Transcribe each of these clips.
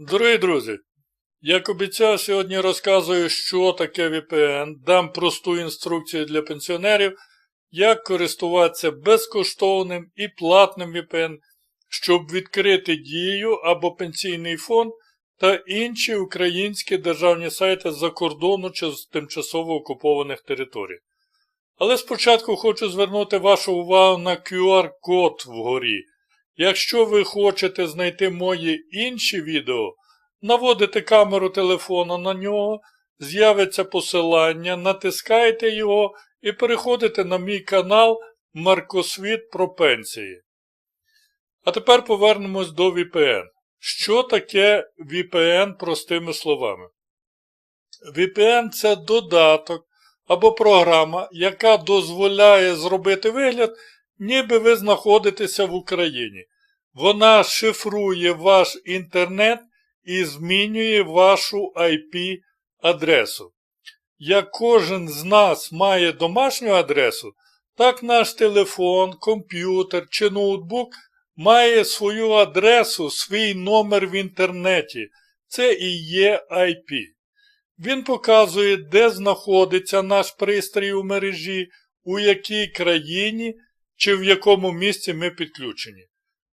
Дорогі друзі, як обіцяв, сьогодні розказую, що таке VPN, дам просту інструкцію для пенсіонерів, як користуватися безкоштовним і платним VPN, щоб відкрити дію або пенсійний фонд та інші українські державні сайти за кордону чи з тимчасово окупованих територій. Але спочатку хочу звернути вашу увагу на QR-код вгорі. Якщо ви хочете знайти мої інші відео, наводите камеру телефону на нього, з'явиться посилання, натискаєте його і переходите на мій канал Маркосвіт про пенсії. А тепер повернемось до VPN. Що таке VPN простими словами? VPN це додаток або програма, яка дозволяє зробити вигляд, ніби ви знаходитеся в Україні. Вона шифрує ваш інтернет і змінює вашу IP-адресу. Як кожен з нас має домашню адресу, так наш телефон, комп'ютер чи ноутбук має свою адресу, свій номер в інтернеті. Це і є IP. Він показує, де знаходиться наш пристрій у мережі, у якій країні чи в якому місці ми підключені.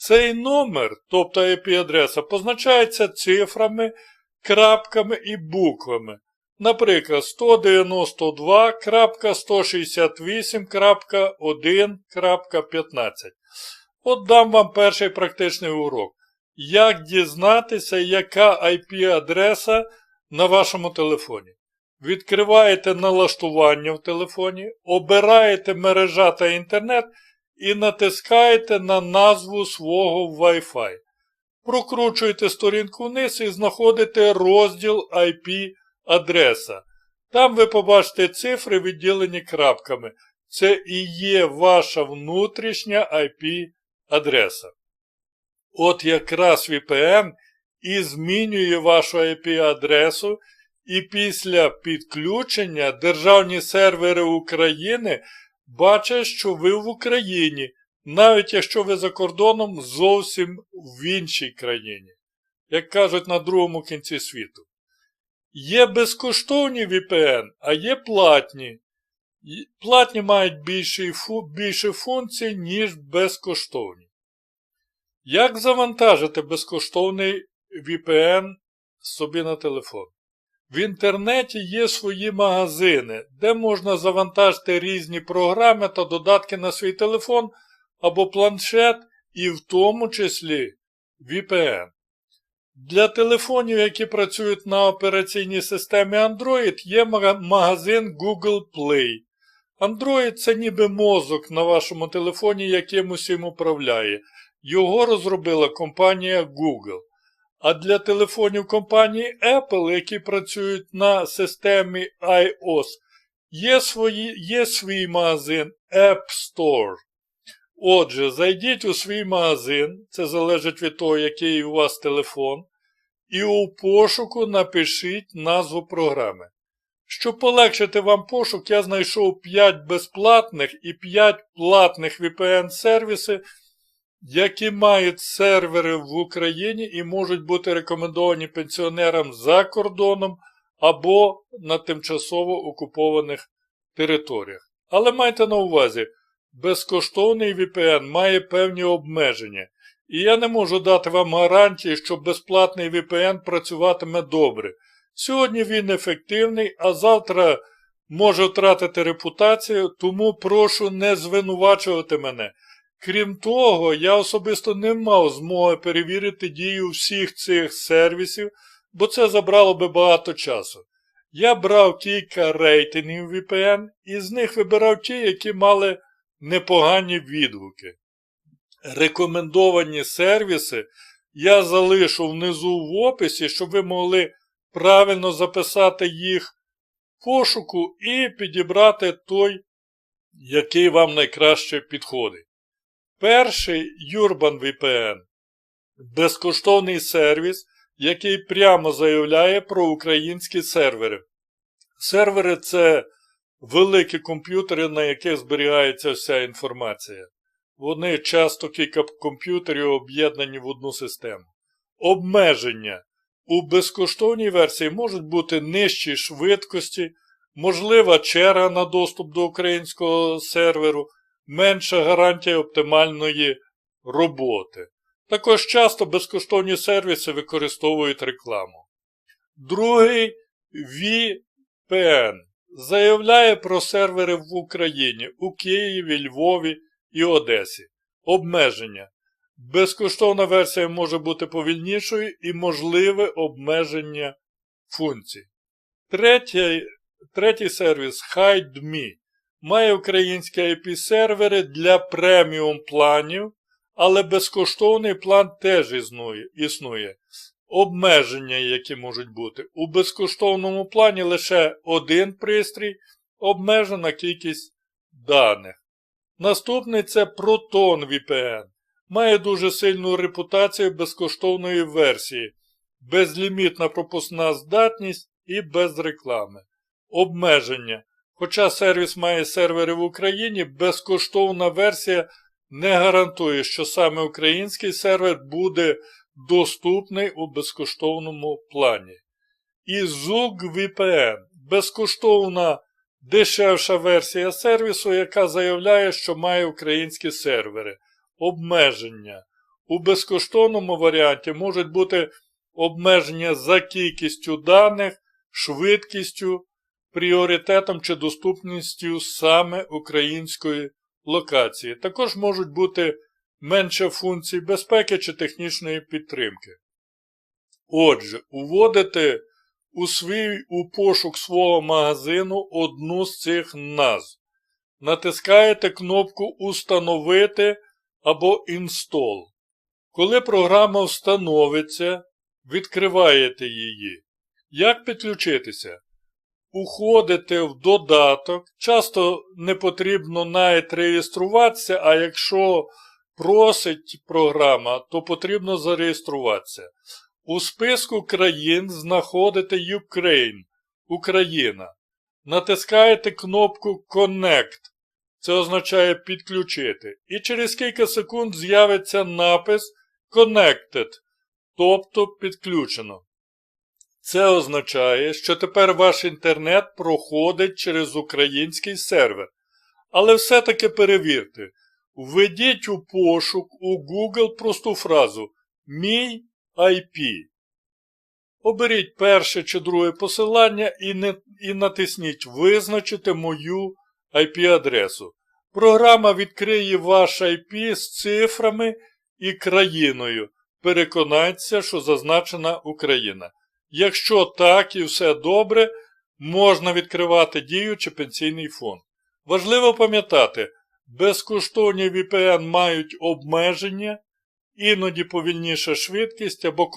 Цей номер, тобто IP-адреса, позначається цифрами, крапками і буквами. Наприклад, 192.168.1.15. От дам вам перший практичний урок. Як дізнатися, яка IP-адреса на вашому телефоні. Відкриваєте налаштування в телефоні, обираєте мережа та інтернет і натискаєте на назву свого Wi-Fi. Прокручуєте сторінку вниз і знаходите розділ IP-адреса. Там ви побачите цифри, відділені крапками. Це і є ваша внутрішня IP-адреса. От якраз VPN і змінює вашу IP-адресу, і після підключення державні сервери України бачать, що ви в Україні, навіть якщо ви за кордоном зовсім в іншій країні, як кажуть на другому кінці світу. Є безкоштовні VPN, а є платні. Платні мають більше, більше функцій, ніж безкоштовні. Як завантажити безкоштовний VPN собі на телефон? В інтернеті є свої магазини, де можна завантажити різні програми та додатки на свій телефон або планшет, і в тому числі VPN. Для телефонів, які працюють на операційній системі Android, є магазин Google Play. Android це ніби мозок на вашому телефоні, яким усім управляє. Його розробила компанія Google. А для телефонів компанії Apple, які працюють на системі iOS, є, свої, є свій магазин App Store. Отже, зайдіть у свій магазин, це залежить від того, який у вас телефон, і у пошуку напишіть назву програми. Щоб полегшити вам пошук, я знайшов 5 безплатних і 5 платних VPN-сервіси які мають сервери в Україні і можуть бути рекомендовані пенсіонерам за кордоном або на тимчасово окупованих територіях. Але майте на увазі, безкоштовний VPN має певні обмеження, і я не можу дати вам гарантії, що безплатний VPN працюватиме добре. Сьогодні він ефективний, а завтра може втратити репутацію, тому прошу не звинувачувати мене. Крім того, я особисто не мав змоги перевірити дію всіх цих сервісів, бо це забрало би багато часу. Я брав кілька рейтингів VPN і з них вибирав ті, які мали непогані відгуки. Рекомендовані сервіси я залишу внизу в описі, щоб ви могли правильно записати їх в пошуку і підібрати той, який вам найкраще підходить. Перший Urban VPN безкоштовний сервіс, який прямо заявляє про українські сервери. Сервери це великі комп'ютери, на яких зберігається вся інформація. Вони часто кілька комп'ютерів об'єднані в одну систему. Обмеження. У безкоштовній версії можуть бути нижчі швидкості, можлива черга на доступ до українського серверу, менша гарантія оптимальної роботи. Також часто безкоштовні сервіси використовують рекламу. Другий VPN заявляє про сервери в Україні у Києві, Львові і Одесі. Обмеження. Безкоштовна версія може бути повільнішою і можливе обмеження функцій. Третій, третій сервіс HideMe має українські IP-сервери для преміум планів, але безкоштовний план теж існує. Обмеження, які можуть бути. У безкоштовному плані лише один пристрій, обмежена кількість даних. Наступний це Proton VPN. Має дуже сильну репутацію безкоштовної версії, безлімітна пропускна здатність і без реклами. Обмеження. Хоча сервіс має сервери в Україні, безкоштовна версія не гарантує, що саме український сервер буде доступний у безкоштовному плані. І ZUG VPN безкоштовна дешевша версія сервісу, яка заявляє, що має українські сервери. Обмеження. У безкоштовному варіанті можуть бути обмеження за кількістю даних, швидкістю, пріоритетом чи доступністю саме української локації. Також можуть бути менше функцій безпеки чи технічної підтримки. Отже, уводите у свій у пошук свого магазину одну з цих назв. Натискаєте кнопку Установити або Install. Коли програма встановиться, відкриваєте її. Як підключитися? Уходите в додаток. Часто не потрібно навіть реєструватися, а якщо просить програма, то потрібно зареєструватися. У списку країн знаходите Ukraine, Україна. Натискаєте кнопку Connect. Це означає підключити. І через кілька секунд з'явиться напис Connected, тобто підключено. Це означає, що тепер ваш інтернет проходить через український сервер. Але все-таки перевірте. Введіть у пошук у Google просту фразу Мій IP. Оберіть перше чи друге посилання і, не, і натисніть Визначити мою IP-адресу. Програма відкриє ваш IP з цифрами і країною. Переконайтеся, що зазначена Україна. Якщо так і все добре, можна відкривати діючий пенсійний фонд. Важливо пам'ятати, безкоштовні VPN мають обмеження, іноді повільніша швидкість або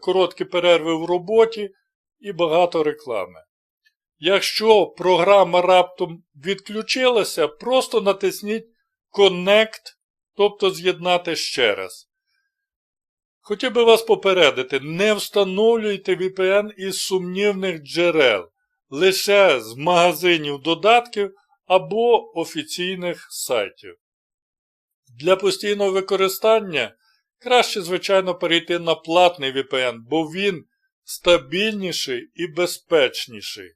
короткі перерви в роботі і багато реклами. Якщо програма раптом відключилася, просто натисніть Connect, тобто з'єднати ще раз. Хотів би вас попередити, не встановлюйте VPN із сумнівних джерел, лише з магазинів додатків або офіційних сайтів. Для постійного використання краще, звичайно, перейти на платний VPN, бо він стабільніший і безпечніший.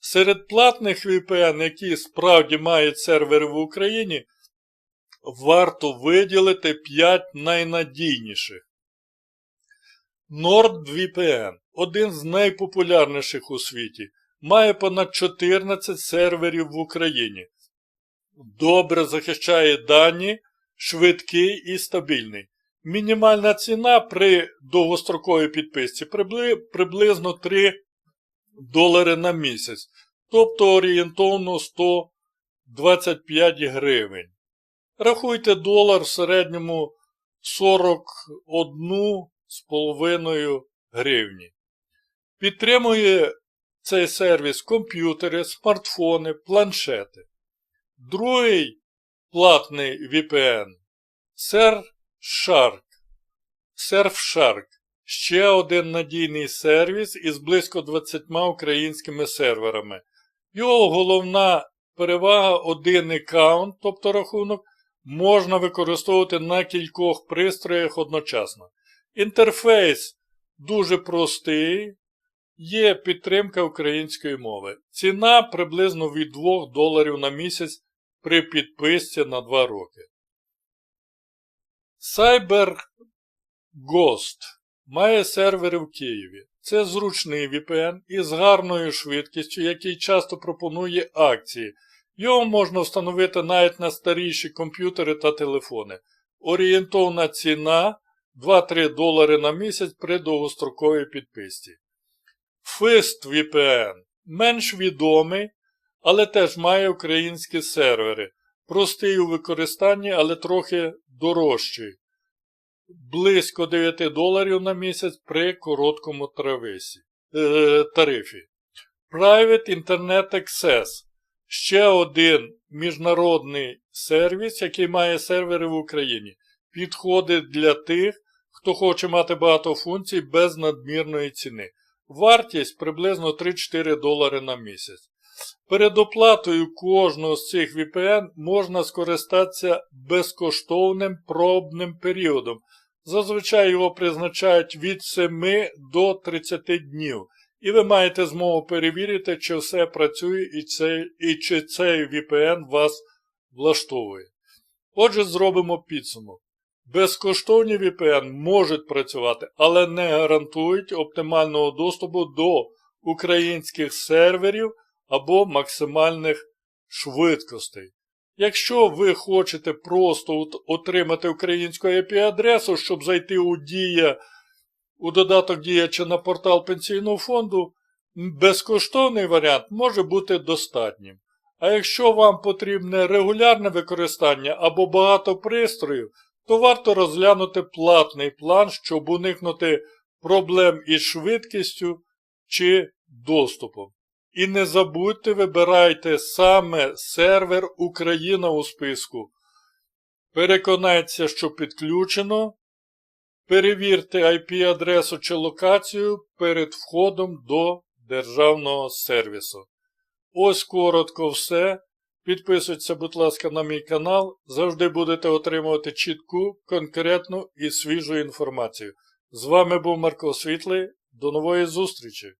Серед платних VPN, які справді мають сервери в Україні, варто виділити 5 найнадійніших. NordVPN один з найпопулярніших у світі, має понад 14 серверів в Україні. Добре захищає дані, швидкий і стабільний. Мінімальна ціна при довгостроковій підписці приблизно 3 долари на місяць, тобто орієнтовно 125 гривень. Рахуйте долар в середньому 41,5 гривні. Підтримує цей сервіс комп'ютери, смартфони, планшети. Другий платний VPN Surfshark. Surfshark ще один надійний сервіс із близько 20 українськими серверами. Його головна перевага один аккаунт, тобто рахунок, можна використовувати на кількох пристроях одночасно. Інтерфейс дуже простий. Є підтримка української мови. Ціна приблизно від 2 доларів на місяць при підписці на 2 роки. CyberGhost має сервери в Києві. Це зручний VPN із гарною швидкістю, який часто пропонує акції. Його можна встановити навіть на старіші комп'ютери та телефони. Орієнтовна ціна 2-3 долари на місяць при довгостроковій підписці. Fist VPN менш відомий, але теж має українські сервери. Простий у використанні, але трохи дорожчий. Близько 9 доларів на місяць при короткому трависі, е, тарифі. Private Internet Access ще один міжнародний сервіс, який має сервери в Україні. Підходить для тих, хто хоче мати багато функцій без надмірної ціни. Вартість приблизно 3-4 долари на місяць. Перед оплатою кожного з цих VPN можна скористатися безкоштовним пробним періодом. Зазвичай його призначають від 7 до 30 днів. І ви маєте змогу перевірити, чи все працює і, цей, і чи цей VPN вас влаштовує. Отже, зробимо підсумок. Безкоштовні VPN можуть працювати, але не гарантують оптимального доступу до українських серверів або максимальних швидкостей. Якщо ви хочете просто отримати українську IP-адресу, щоб зайти у Дія, у додаток Дія чи на портал пенсійного фонду, безкоштовний варіант може бути достатнім. А якщо вам потрібне регулярне використання або багато пристроїв, то варто розглянути платний план, щоб уникнути проблем із швидкістю чи доступом. І не забудьте вибирайте саме сервер Україна у списку. Переконайтеся, що підключено. Перевірте IP-адресу чи локацію перед входом до державного сервісу. Ось коротко все. Підписуйтеся, будь ласка, на мій канал. Завжди будете отримувати чітку, конкретну і свіжу інформацію. З вами був Марко Світлий. До нової зустрічі!